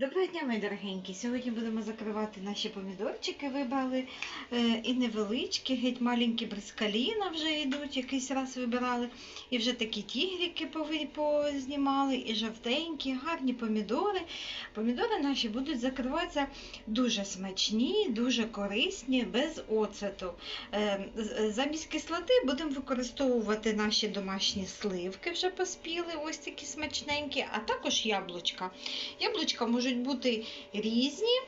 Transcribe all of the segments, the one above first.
Доброго дня, мої дорогенькі! Сьогодні будемо закривати наші помідорчики. Вибрали е, і невеличкі, геть маленькі брискаліна вже йдуть, якийсь раз вибирали. І вже такі тігрики познімали, і жовтенькі, гарні помідори. Помідори наші будуть закриватися дуже смачні, дуже корисні, без оцету. Е, замість кислоти будемо використовувати наші домашні сливки, вже поспіли, ось такі смачненькі, а також яблучка. Яблучка можуть бути різні.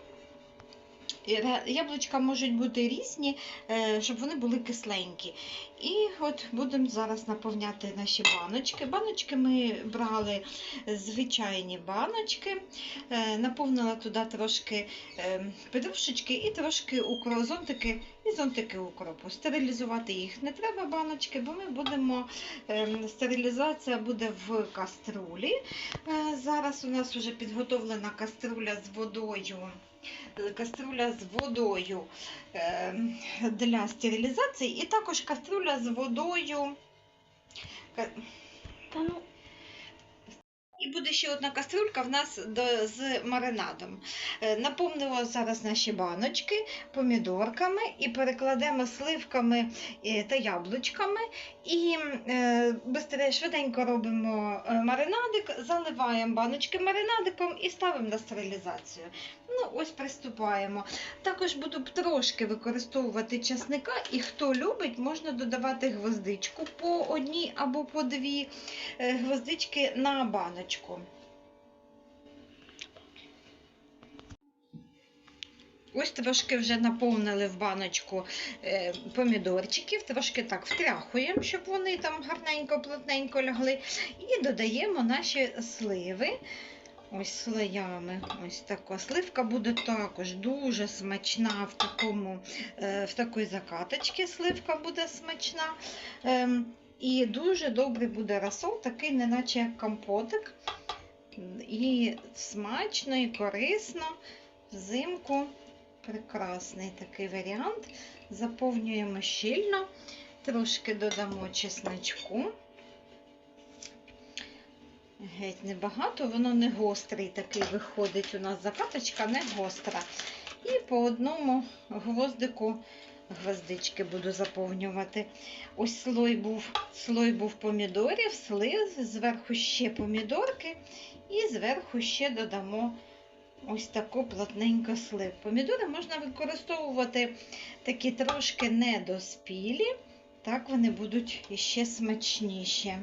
І Яблучка можуть бути різні, е, щоб вони були кисленькі. І от будемо зараз наповняти наші баночки. Баночки ми брали звичайні баночки, е, наповнила туди трошки е, петрушечки і трошки укро, зонтики і зонтики укропу. Стерилізувати їх не треба баночки, бо ми будемо ем, стерилізація буде в каструлі. Е, Зараз у нас вже підготовлена каструля з водою. Е, Каструля з водою е, для стерилізації, і також каструля з водою. Та ну, І буде ще одна каструлька в нас до, з маринадом. Е, Наповнимо зараз наші баночки помідорками і перекладемо сливками е, та яблучками. І е, швиденько робимо е, маринадик, заливаємо баночки маринадиком і ставимо на стерилізацію. Ну, ось приступаємо. Також буду трошки використовувати часника, і хто любить, можна додавати гвоздичку по одній або по дві гвоздички на баночку. Ось трошки вже наповнили в баночку е, помідорчиків, трошки так втряхуємо, щоб вони там гарненько, плотненько лягли. І додаємо наші сливи. Ось слоями. Ось така сливка буде також дуже смачна в такому, е, в такої закаточці сливка буде смачна. І дуже добрий буде розсол, такий, неначе як компотик. І смачно, і корисно. Взимку прекрасний такий варіант. Заповнюємо щільно, трошки додамо чесночку. Геть небагато, воно не гострий такий виходить. У нас закаточка не гостра. І по одному гвоздику гвоздички буду заповнювати. Ось слой був, слой був помідорів, слив, зверху ще помідорки, і зверху ще додамо ось таку плотненько слив. Помідори можна використовувати такі трошки недоспілі, так вони будуть іще смачніші.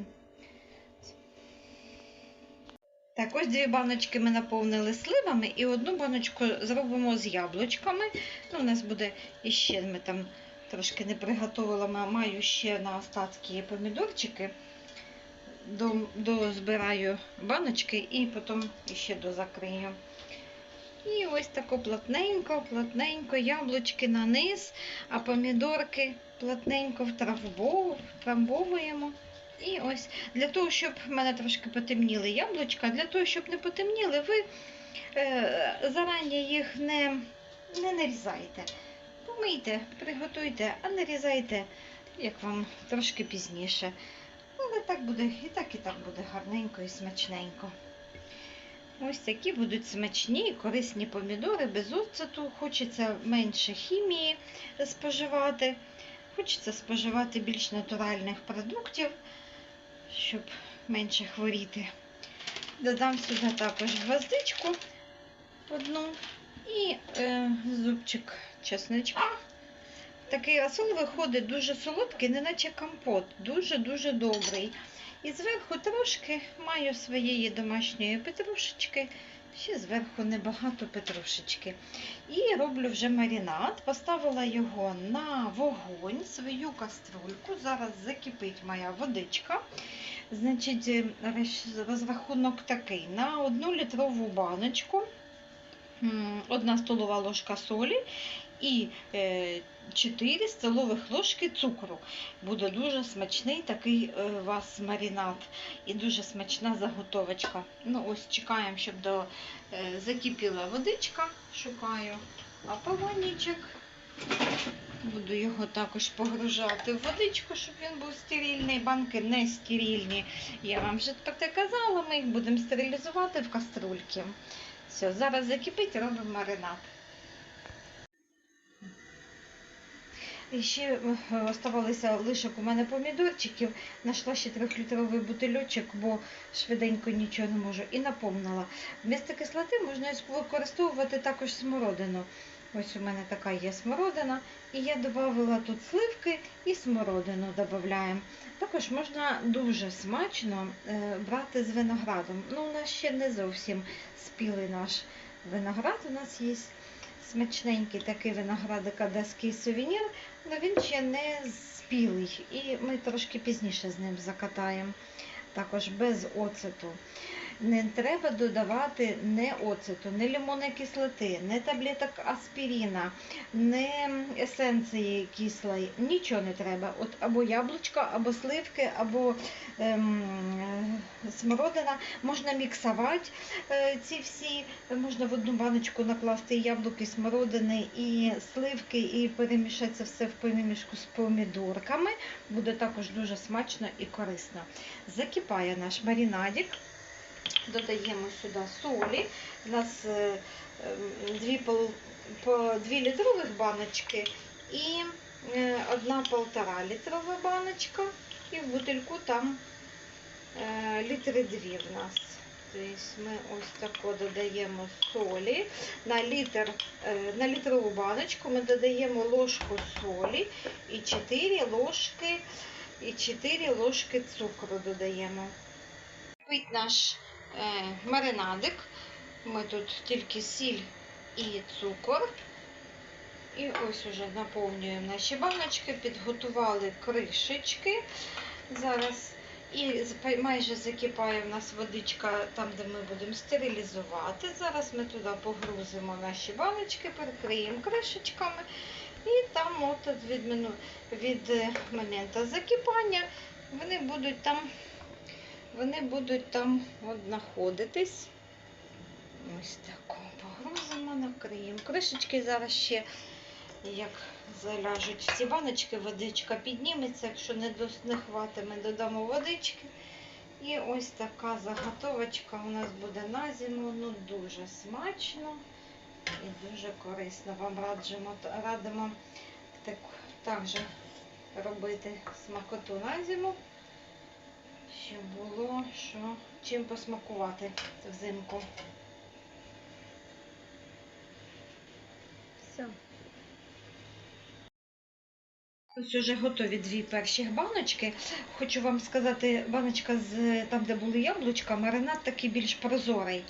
Так, ось дві баночки ми наповнили сливами і одну баночку зробимо з яблучками. Ну, у нас буде іще, ми там трошки не приготувала, ма- маю ще на остатки помідорчики. До, дозбираю баночки і потім ще дозакрию. І ось тако плотненько, плотненько, яблучки на низ, а помідорки плотненько втрамбов- втрамбовуємо. І ось для того, щоб в мене трошки потемніли яблучка, для того, щоб не потемніли, ви е, зарані їх не, не нарізайте. Помийте, приготуйте, а нарізайте, як вам трошки пізніше. Але так буде, і так, і так буде гарненько і смачненько. Ось такі будуть смачні і корисні помідори без оцету. Хочеться менше хімії споживати. Хочеться споживати більш натуральних продуктів, щоб менше хворіти. Додам сюди також гвоздичку одну і е, зубчик чесничка. Такий розсол виходить дуже солодкий, неначе компот, дуже-дуже добрий. І зверху трошки маю своєї домашньої петрушечки, ще зверху небагато петрушечки. І роблю вже маринад. Поставила його на вогонь, свою каструльку. Зараз закипить моя водичка. Значить, е, розрахунок такий: на одну літрову баночку, одна столова ложка солі і е, 4 столових ложки цукру. Буде дуже смачний такий е, у вас маринад і дуже смачна заготовочка. Ну ось чекаємо, щоб до, е, закипіла водичка, шукаю аполонічок. Буду його також погружати в водичку, щоб він був стерильний. Банки не стерильні. Я вам вже про те казала, ми їх будемо стерилізувати в каструльки. Все, зараз закипить, робимо маринад. І ще е, оставалися лишок у мене помідорчиків. Нашла ще трьохлітровий бутильочок, бо швиденько нічого не можу. І наповнила. Вмісто кислоти можна використовувати також смородину. Ось у мене така є смородина. І я додавала тут сливки і смородину додаємо. Також можна дуже смачно е, брати з виноградом. Ну, у нас ще не зовсім спілий наш виноград. У нас є смачненький такий виноградик одеський сувенір, але він ще не спілий. І ми трошки пізніше з ним закатаємо. Також без оцету. Не треба додавати не оцету, не лимонної кислоти, не таблеток аспіріна, не есенції кислої. Нічого не треба. От або яблучко, або сливки, або ем, смородина. Можна міксувати е, ці всі, можна в одну баночку накласти яблуки, смородини, і сливки, і перемішати це все в перемішку з помідорками. Буде також дуже смачно і корисно. Закипає наш маринадик. Додаємо сюди солі. У нас е, ем, дві, по дві літрових баночки і е, одна полтора літрова баночка. І в бутильку там е, літри дві в нас. Тобто ми ось тако додаємо солі. На, літр, на літрову баночку ми додаємо ложку солі і 4 ложки, і 4 ложки цукру додаємо. Наш маринадик. Ми тут тільки сіль і цукор. І ось уже наповнюємо наші баночки, підготували кришечки. Зараз і майже закипає в нас водичка там, де ми будемо стерилізувати. Зараз ми туди погрузимо наші баночки, перекриємо кришечками. І там от від, від е, моменту закипання вони будуть там вони будуть там от знаходитись. Ось тако погрузимо, накриємо. Кришечки зараз ще, як заляжуть всі баночки, водичка підніметься. Якщо не, не хватиме, додамо водички. І ось така заготовочка у нас буде на зиму. Ну, дуже смачно і дуже корисно. Вам раджимо, радимо так, так же робити смакоту на зиму щоб було що чим посмакувати взимку. Все. Ось уже готові дві перші баночки. Хочу вам сказати, баночка з там, де були яблучка, маринад такий більш прозорий.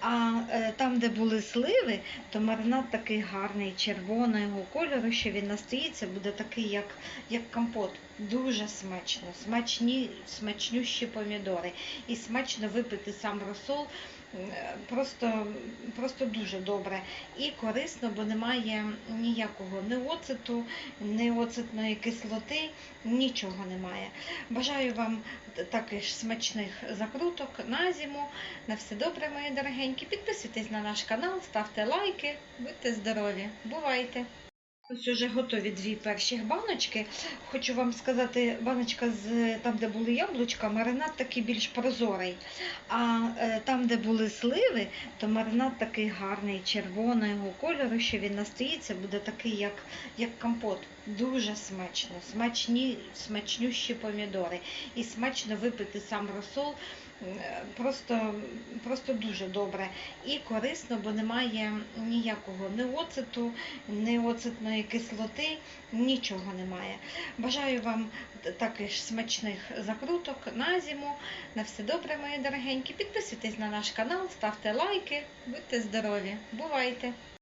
А е, там, де були сливи, то маринад такий гарний, червоного кольору, що він настоїться, буде такий, як, як компот. Дуже смачно, смачні, смачнющі помідори. І смачно випити сам розсол. Просто, просто дуже добре і корисно, бо немає ніякого ні оцету, ні оцетної кислоти, нічого немає. Бажаю вам також смачних закруток на зиму. На все добре, мої дорогенькі. Підписуйтесь на наш канал, ставте лайки, будьте здорові, бувайте! Ось уже готові дві перші баночки. Хочу вам сказати, баночка з там, де були яблучка, маринад такий більш прозорий. А е, там, де були сливи, то маринад такий гарний, червоного кольору, що він настоїться, буде такий, як, як компот. Дуже смачно, смачні, смачнющі помідори. І смачно випити сам розсол. Е, Просто, просто дуже добре і корисно, бо немає ніякого ні оцету, ні оцетної кислоти, нічого немає. Бажаю вам також смачних закруток на зиму. На все добре, мої дорогенькі. Підписуйтесь на наш канал, ставте лайки, будьте здорові, бувайте!